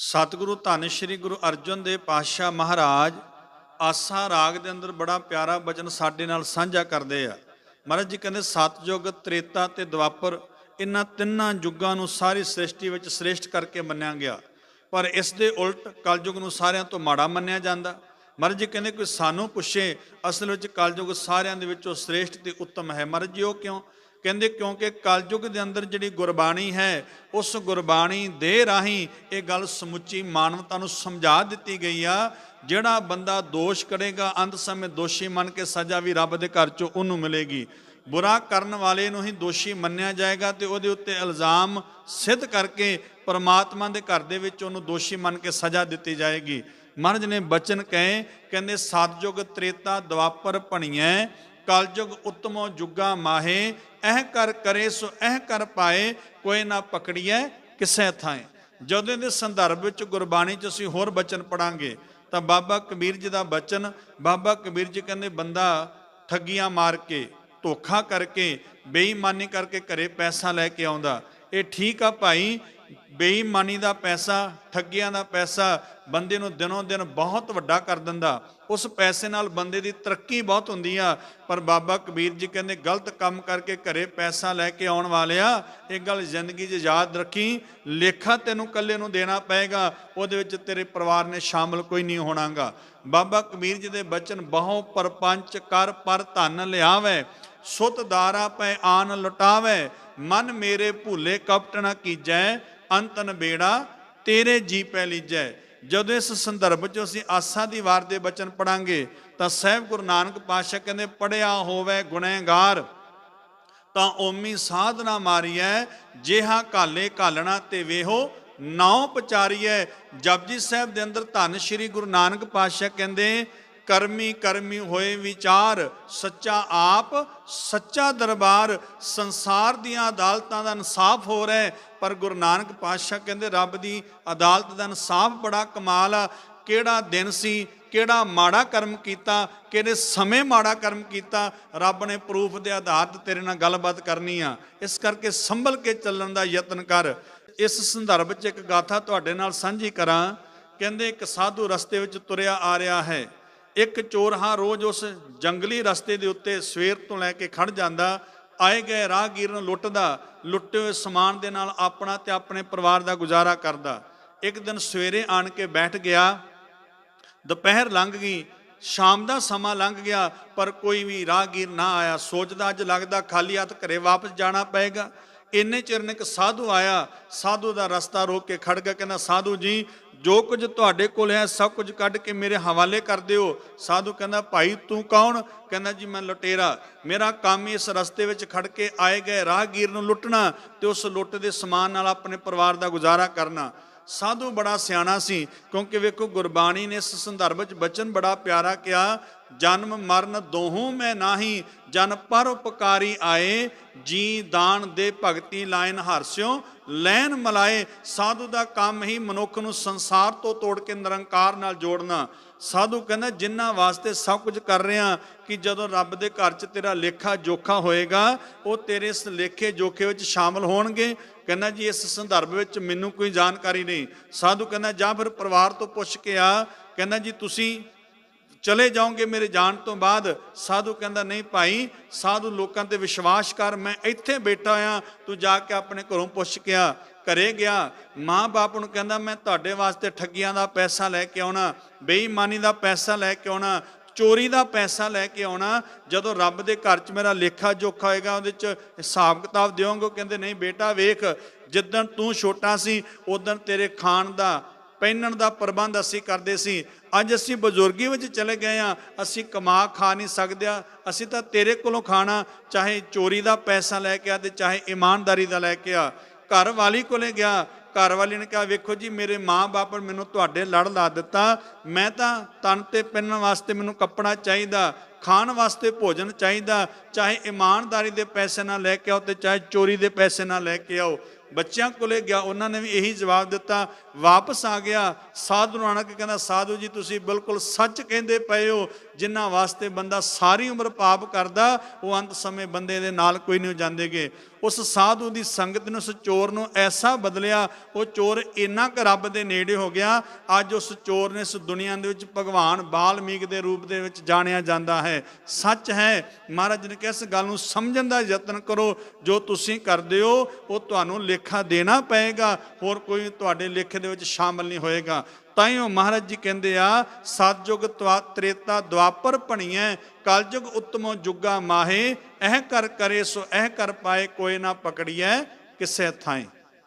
ਸਤਿਗੁਰੂ ਧੰਨ ਸ਼੍ਰੀ ਗੁਰੂ ਅਰਜਨ ਦੇਵ ਪਾਤਸ਼ਾਹ ਮਹਾਰਾਜ ਆਸਾ ਰਾਗ ਦੇ ਅੰਦਰ ਬੜਾ ਪਿਆਰਾ ਬਚਨ ਸਾਡੇ ਨਾਲ ਸਾਂਝਾ ਕਰਦੇ ਆ। ਮਹਾਰਾਜ ਜੀ ਕਹਿੰਦੇ ਸਤਜੁਗ ਤ੍ਰੇਤਾ ਤੇ ਦੁਆਪਰ ਇਹਨਾਂ ਤਿੰਨਾਂ ਯੁੱਗਾਂ ਨੂੰ ਸਾਰੀ ਸ੍ਰਿਸ਼ਟੀ ਵਿੱਚ ਸ੍ਰੇਸ਼ਟ ਕਰਕੇ ਮੰਨਿਆ ਗਿਆ। ਪਰ ਇਸ ਦੇ ਉਲਟ ਕਲਯੁਗ ਨੂੰ ਸਾਰਿਆਂ ਤੋਂ ਮਾੜਾ ਮੰਨਿਆ ਜਾਂਦਾ। ਮਹਾਰਾਜ ਜੀ ਕਹਿੰਦੇ, ਕੋਈ ਸਾਨੂੰ ਪੁੱਛੇ, ਅਸਲ ਵਿੱਚ ਕਲਯੁਗ ਸਾਰਿਆਂ ਦੇ ਵਿੱਚੋਂ ਸ੍ਰੇਸ਼ਟ ਤੇ ਉੱਤਮ ਹੈ। ਮਹਾਰਾਜ ਜੀ, ਉਹ ਕਿਉਂ? ਕਹਿੰਦੇ ਕਿਉਂਕਿ ਕਲਯੁਗ ਦੇ ਅੰਦਰ ਜਿਹੜੀ ਗੁਰਬਾਣੀ ਹੈ, ਉਸ ਗੁਰਬਾਣੀ ਦੇ ਰਾਹੀਂ ਇਹ ਗੱਲ ਸਮੁੱਚੀ ਮਾਨਵਤਾ ਨੂੰ ਸਮਝਾ ਦਿੱਤੀ ਗਈ ਆ। ਜਿਹੜਾ ਬੰਦਾ ਦੋਸ਼ ਕਰੇਗਾ ਅੰਤ ਸਮੇਂ ਦੋਸ਼ੀ ਮੰਨ ਕੇ ਸਜ਼ਾ ਵੀ ਰੱਬ ਦੇ ਘਰ ਚੋਂ ਉਹਨੂੰ ਮਿਲੇਗੀ। ਬੁਰਾ ਕਰਨ ਵਾਲੇ ਨੂੰ ਹੀ ਦੋਸ਼ੀ ਮੰਨਿਆ ਜਾਏਗਾ ਤੇ ਉਹਦੇ ਉੱਤੇ ਇਲਜ਼ਾਮ ਸਿੱਧ ਕਰਕੇ ਪਰਮਾਤਮਾ ਦੇ ਘਰ ਦੇ ਵਿੱਚ ਉਹਨੂੰ ਦੋਸ਼ੀ ਮੰਨ ਕੇ ਸਜ਼ਾ ਦਿੱਤੀ ਜਾਏਗੀ। ਮਹਾਰਾਜ ਨੇ ਬਚਨ ਕਹੇ, ਕਹਿੰਦੇ ਸਤਜੁਗ ਤ੍ਰੇਤਾ ਦਵਾਪਰ ਭਣੀਐ ਕਲਯੁਗ ਉਤਮੋ ਜੁਗਾ ਮਾਹੇ ਐਹ ਕਰ ਕਰੇ ਸੋ ਐਹ ਕਰ ਪਾਏ, ਕੋਈ ਨਾ ਪਕੜੀਐ ਕਿਸੇ ਥਾਂ ਜਦੋਂ ਦੇ ਸੰਦਰਭ ਵਿੱਚ ਗੁਰਬਾਣੀ 'ਚ ਅਸੀਂ ਹੋਰ ਬਚਨ ਪੜਾਂਗੇ, ਤਾਂ ਬਾਬਾ ਕਬੀਰ ਜੀ ਦਾ ਬਚਨ, ਬਾਬਾ ਕਬੀਰ ਜੀ ਕਹਿੰਦੇ ਬੰਦਾ ਠੱਗੀਆਂ ਮਾਰ ਕੇ, ਧੋਖਾ ਕਰਕੇ, ਬੇਈਮਾਨੀ ਕਰਕੇ ਘਰੇ ਪੈਸਾ ਲੈ ਕੇ ਆਉਂਦਾ। ਇਹ ਠੀਕ ਆ ਭਾਈ ਬੇਈਮਾਨੀ ਦਾ ਪੈਸਾ, ਠੱਗੀਆਂ ਦਾ ਪੈਸਾ ਬੰਦੇ ਨੂੰ ਦਿਨੋਂ ਦਿਨ ਬਹੁਤ ਵੱਡਾ ਕਰ ਦਿੰਦਾ। ਉਸ ਪੈਸੇ ਨਾਲ ਬੰਦੇ ਦੀ ਤਰੱਕੀ ਬਹੁਤ ਹੁੰਦੀ ਆ। ਪਰ ਬਾਬਾ ਕਬੀਰ ਜੀ ਕਹਿੰਦੇ, ਗਲਤ ਕੰਮ ਕਰਕੇ ਘਰੇ ਪੈਸਾ ਲੈ ਕੇ ਆਉਣ ਵਾਲਿਆ, ਇਹ ਗੱਲ ਜ਼ਿੰਦਗੀ 'ਚ ਯਾਦ ਰੱਖੀ। ਲੇਖਾ ਤੈਨੂੰ ਇਕੱਲੇ ਨੂੰ ਦੇਣਾ ਪਏਗਾ, ਉਹਦੇ ਵਿੱਚ ਤੇਰੇ ਪਰਿਵਾਰ ਨੇ ਸ਼ਾਮਲ ਕੋਈ ਨਹੀਂ ਹੋਣਾਗਾ। ਬਾਬਾ ਕਬੀਰ ਜੀ ਦੇ ਬਚਨ, ਬਹੁ ਪਰਪੰਚ ਕਰ ਪਰ ਧਨ ਲਿਆਵੇ, ਸੁਤ ਦਾਰਾ ਪੈ ਆਨ ਲੁਟਾਵੇ। ਮਨ ਮੇਰੇ ਭੁੱਲੇ ਕਪਟ ਨਾ ਕੀਜੈ ਅੰਤਨ ਬੇੜਾ, ਤੇਰੇ ਜੀ ਪੈ ਲੀਜੈ। ਜਦੋਂ ਇਸ ਸੰਦਰਭ 'ਚ ਅਸੀਂ ਆਸਾ ਦੀ ਵਾਰ ਦੇ ਬਚਨ ਪੜਾਂਗੇ, ਤਾਂ ਸਹਿਬ ਗੁਰੂ ਨਾਨਕ ਪਾਤਸ਼ਾਹ ਕਹਿੰਦੇ, ਪੜਿਆ ਹੋਵੇ ਗੁਨਹਗਾਰ ਤਾਂ ਓਮੀ ਸਾਧਨਾ ਮਾਰੀਐ, ਜਿਹਾ ਕਾਲੇ ਕਾਲਣਾ ਤੇ ਵੇਹੋ ਨਾਉ ਪਚਾਰੀਐ। ਜਪਜੀ ਸਾਹਿਬ ਦੇ ਅੰਦਰ ਧੰਨ ਸ਼੍ਰੀ ਗੁਰੂ ਨਾਨਕ ਪਾਤਸ਼ਾਹ ਕਹਿੰਦੇ, ਕਰਮੀ ਕਰਮੀ ਹੋਏ ਵਿਚਾਰ, ਸੱਚਾ ਆਪ, ਸੱਚਾ ਦਰਬਾਰ, ਸੰਸਾਰ ਦੀਆਂ ਅਦਾਲਤਾਂ ਦਾ ਇਨਸਾਫ ਹੋ ਰਿਹਾ ਪਰ ਗੁਰੂ ਨਾਨਕ ਪਾਤਸ਼ਾਹ ਕਹਿੰਦੇ ਰੱਬ ਦੀ ਅਦਾਲਤ ਦਾ ਇਨਸਾਫ ਬੜਾ ਕਮਾਲ ਆ। ਕਿਹੜਾ ਦਿਨ ਸੀ, ਕਿਹੜਾ ਮਾੜਾ ਕਰਮ ਕੀਤਾ, ਕਿਹੜੇ ਸਮੇਂ ਮਾੜਾ ਕਰਮ ਕੀਤਾ, ਰੱਬ ਨੇ ਪ੍ਰੂਫ ਦੇ ਆਧਾਰ ਤੇ ਤੇਰੇ ਨਾਲ ਗੱਲਬਾਤ ਕਰਨੀ ਆ। ਇਸ ਕਰਕੇ ਸੰਭਲ ਕੇ ਚੱਲਣ ਦਾ ਯਤਨ ਕਰ। ਇਸ ਸੰਦਰਭ 'ਚ ਇੱਕ ਗਾਥਾ ਤੁਹਾਡੇ ਨਾਲ ਸਾਂਝੀ ਕਰਾਂ। ਕਹਿੰਦੇ ਇੱਕ ਸਾਧੂ ਰਸਤੇ ਵਿੱਚ ਤੁਰਿਆ ਆ ਰਿਹਾ ਹੈ। ਇੱਕ ਚੋਰ ਹਾਂ ਰੋਜ਼ ਉਸ ਜੰਗਲੀ ਰਸਤੇ ਦੇ ਉੱਤੇ ਸਵੇਰ ਤੋਂ ਲੈ ਕੇ ਖੜ ਜਾਂਦਾ। ਆਏ ਗਏ ਰਾਹਗੀਰ ਨੂੰ ਲੁੱਟਦਾ, ਲੁੱਟੇ ਹੋਏ ਸਮਾਨ ਦੇ ਨਾਲ ਆਪਣਾ ਤੇ ਆਪਣੇ ਪਰਿਵਾਰ ਦਾ ਗੁਜ਼ਾਰਾ ਕਰਦਾ। ਇੱਕ ਦਿਨ ਸਵੇਰੇ ਆਣ ਕੇ ਬੈਠ ਗਿਆ। ਦੁਪਹਿਰ ਲੰਘ ਗਈ, ਸ਼ਾਮ ਦਾ ਸਮਾਂ ਲੰਘ ਗਿਆ, ਪਰ ਕੋਈ ਵੀ ਰਾਹਗੀਰ ਨਾ ਆਇਆ। ਸੋਚਦਾ, ਅੱਜ ਲੱਗਦਾ ਖਾਲੀ ਹੱਥ ਘਰੇ ਵਾਪਸ ਜਾਣਾ ਪਏਗਾ। ਇੰਨੇ ਚਿਰ ਨੇ ਇੱਕ ਸਾਧੂ ਆਇਆ, ਸਾਧੂ ਦਾ ਰਸਤਾ ਰੋਕ ਕੇ ਖੜ ਗਿਆ, ਕਹਿੰਦਾ, ਸਾਧੂ ਜੀ, ਜੋ ਕੁਝ ਤੁਹਾਡੇ ਕੋਲ ਹੈ, ਸਭ ਕੁਝ ਕੱਢ ਕੇ ਮੇਰੇ ਹਵਾਲੇ ਕਰ ਦਿਓ। ਸਾਧੂ ਕਹਿੰਦਾ, ਭਾਈ, ਤੂੰ ਕੌਣ? ਕਹਿੰਦਾ, ਜੀ, ਮੈਂ ਲੁਟੇਰਾ। ਮੇਰਾ ਕੰਮ ਇਸ ਰਸਤੇ ਵਿੱਚ ਖੜ ਕੇ ਆਏ ਗਏ ਰਾਹਗੀਰ ਨੂੰ ਲੁੱਟਣਾ ਤੇ ਉਸ ਲੁੱਟ ਦੇ ਸਮਾਨ ਨਾਲ ਆਪਣੇ ਪਰਿਵਾਰ ਦਾ ਗੁਜ਼ਾਰਾ ਕਰਨਾ। ਸਾਧੂ ਬੜਾ ਸਿਆਣਾ ਸੀ, ਕਿਉਂਕਿ ਵੇਖੋ, ਗੁਰਬਾਣੀ ਨੇ ਇਸ ਸੰਦਰਭ ਵਿੱਚ ਬਚਨ ਬੜਾ ਪਿਆਰਾ ਕਿਹਾ ਜਨਮ ਮਰਨ ਦੋਹੋਂ ਮੈਂ ਨਾਹੀ, ਜਨ ਪਰ ਉਪਕਾਰੀ ਆਏ, ਜੀ ਦਾਨ ਦੇ ਭਗਤੀ ਲਾਇਨ ਹਰਸਿਓ, ਲੈਨ ਮਲਾਏ, ਸਾਧੂ ਦਾ ਕੰਮ ਹੀ ਮਨੁੱਖ ਨੂੰ ਸੰਸਾਰ ਤੋਂ ਤੋੜ ਕੇ ਨਿਰੰਕਾਰ ਨਾਲ ਜੋੜਨਾ। ਸਾਧੂ ਕਹਿੰਦਾ, ਜਿੰਨਾ ਵਾਸਤੇ ਸਭ ਕੁਝ ਕਰ ਰਿਹਾ, ਕਿ ਜਦੋਂ ਰੱਬ ਦੇ ਘਰ 'ਚ ਤੇਰਾ ਲੇਖਾ ਜੋਖਾ ਹੋਏਗਾ, ਉਹ ਤੇਰੇ ਇਸ ਲੇਖੇ ਜੋਖੇ ਵਿੱਚ ਸ਼ਾਮਲ ਹੋਣਗੇ। ਕਹਿੰਦਾ ਜੀ, ਇਸ ਸੰਦਰਭ ਵਿੱਚ ਮੈਨੂੰ ਕੋਈ ਜਾਣਕਾਰੀ ਨਹੀਂ। ਸਾਧੂ ਕਹਿੰਦਾ, ਜਾਂ ਫਿਰ ਪਰਿਵਾਰ ਤੋਂ ਪੁੱਛ ਕੇ ਆ। ਕਹਿੰਦਾ ਜੀ, ਤੁਸੀਂ ਚਲੇ ਜਾਓਗੇ ਮੇਰੇ ਜਾਣ ਤੋਂ ਬਾਅਦ? ਸਾਧੂ ਕਹਿੰਦਾ, ਨਹੀਂ ਭਾਈ, ਸਾਧੂ ਲੋਕਾਂ ਤੇ ਵਿਸ਼ਵਾਸ ਕਰ, ਮੈਂ ਇੱਥੇ ਬੈਠਾ ਆ। ਤੂੰ ਜਾ ਕੇ ਆਪਣੇ ਘਰੋਂ ਪੁੱਛ ਕੇ ਆ, ਘਰੇ ਗਿਆ। ਮਾਂ-ਬਾਪ ਨੂੰ ਕਹਿੰਦਾ, ਮੈਂ ਤੁਹਾਡੇ ਵਾਸਤੇ ਠੱਗੀਆਂ ਦਾ ਪੈਸਾ ਲੈ ਕੇ ਆਉਣਾ, ਬੇਈਮਾਨੀ ਦਾ ਪੈਸਾ ਲੈ ਕੇ ਆਉਣਾ, ਚੋਰੀ ਦਾ ਪੈਸਾ ਲੈ ਕੇ ਆਉਣਾ। ਜਦੋਂ ਰੱਬ ਦੇ ਘਰ 'ਚ ਮੇਰਾ ਲੇਖਾ ਜੋਖਾ ਹੋਏਗਾ, ਉਹਦੇ 'ਚ ਹਿਸਾਬ ਕਿਤਾਬ ਦਿਓਗੇ। ਕਹਿੰਦੇ, ਨਹੀਂ ਬੇਟਾ, ਵੇਖ, ਜਿੱਦਣ ਤੂੰ ਛੋਟਾ ਸੀ ਉਦੋਂ ਤੇਰੇ ਖਾਣ ਦਾ ਪਹਿਨਣ ਦਾ ਪ੍ਰਬੰਧ ਅਸੀਂ ਕਰਦੇ ਸੀ। ਅੱਜ ਅਸੀਂ ਬਜ਼ੁਰਗੀ ਵਿੱਚ ਚਲੇ ਗਏ ਆ ਅਸੀਂ ਕਮਾ ਖਾ ਨਹੀਂ ਸਕਦੇ। ਆ ਅਸੀਂ ਤਾਂ ਤੇਰੇ ਕੋਲੋਂ ਖਾਣਾ, ਚਾਹੇ ਚੋਰੀ ਦਾ ਪੈਸਾ ਲੈ ਕੇ ਆ ਤੇ ਚਾਹੇ ਇਮਾਨਦਾਰੀ ਦਾ ਲੈ ਕੇ ਆ। ਘਰ ਵਾਲੀ ਕੋਲੇ ਗਿਆ, ਘਰ ਵਾਲੀ ਨੇ ਕਿਹਾ, ਵੇਖੋ ਜੀ, ਮੇਰੇ ਮਾਂ-ਬਾਪ ਨੇ ਮੈਨੂੰ ਤੁਹਾਡੇ ਲੜ ਲਾ ਦਿੱਤਾ। ਮੈਂ ਤਾਂ ਤਨ ਤੇ ਪਹਿਨਣ ਵਾਸਤੇ ਮੈਨੂੰ ਕੱਪੜਾ ਚਾਹੀਦਾ, ਖਾਣ ਵਾਸਤੇ ਭੋਜਨ ਚਾਹੀਦਾ। ਚਾਹੇ ਇਮਾਨਦਾਰੀ ਦੇ ਪੈਸੇ ਨਾਲ ਲੈ ਕੇ ਆਓ ਤੇ ਚਾਹੇ ਚੋਰੀ ਦੇ ਪੈਸੇ ਨਾਲ ਲੈ ਕੇ ਆਓ। ਬੱਚਿਆਂ ਕੋਲੇ ਗਿਆ, ਉਹਨਾਂ ਨੇ ਵੀ ਇਹੀ ਜਵਾਬ ਦਿੱਤਾ, ਵਾਪਸ ਆ ਗਿਆ। ਸਾਧੂ ਨਾਨਕ ਕਹਿੰਦਾ, ਸਾਧੂ ਜੀ, ਤੁਸੀਂ ਬਿਲਕੁਲ ਸੱਚ ਕਹਿੰਦੇ ਪਏ ਹੋ। ਜਿਨ੍ਹਾਂ ਵਾਸਤੇ ਬੰਦਾ ਸਾਰੀ ਉਮਰ ਪਾਪ ਕਰਦਾ, ਉਹ ਅੰਤ ਸਮੇਂ ਬੰਦੇ ਦੇ ਨਾਲ ਕੋਈ ਨਹੀਂ ਜਾਂਦੇਗੇ। ਉਸ ਸਾਧੂ ਦੀ ਸੰਗਤ ਨੇ, ਉਸ ਚੋਰ ਨੂੰ ਐਸਾ ਬਦਲਿਆ, ਉਹ ਚੋਰ ਇੰਨਾ ਕੁ ਰੱਬ ਦੇ ਨੇੜੇ ਹੋ ਗਿਆ, ਅੱਜ ਉਸ ਚੋਰ ਨੇ ਇਸ ਦੁਨੀਆ ਦੇ ਵਿੱਚ ਭਗਵਾਨ ਬਾਲਮੀਕ ਦੇ ਰੂਪ ਦੇ ਵਿੱਚ ਜਾਣਿਆ ਜਾਂਦਾ ਹੈ। ਸੱਚ ਹੈ, ਮਹਾਰਾਜ ਨੇ ਕਿਹਾ, ਇਸ ਗੱਲ ਨੂੰ ਸਮਝਣ ਦਾ ਯਤਨ ਕਰੋ, ਜੋ ਤੁਸੀਂ ਕਰਦੇ ਹੋ, ਉਹ ਤੁਹਾਨੂੰ ਲੇਖਾ ਦੇਣਾ ਪਏਗਾ, ਹੋਰ ਕੋਈ ਤੁਹਾਡੇ ਲੇਖੇ ਦੇ ਵਿੱਚ ਸ਼ਾਮਲ ਨਹੀਂ ਹੋਏਗਾ। ਤਾਂ ਹੀ ਉਹ ਮਹਾਰਾਜ ਜੀ ਕਹਿੰਦੇ ਆ ਸਤਜੁਗ ਤ੍ਰੇਤਾ ਦੁਆਪਰ ਭਣੀਐ ਕਲਯੁਗ ਉਤਮੋ ਜੁਗਾ ਮਾਹੇ ਇਹ ਕਰ ਕਰੇ ਸੋ ਇਹ ਕਰ ਪਾਏ, ਕੋਈ ਨਾ ਪਕੜੀਐ ਕਿਸੇ ਥਾਂ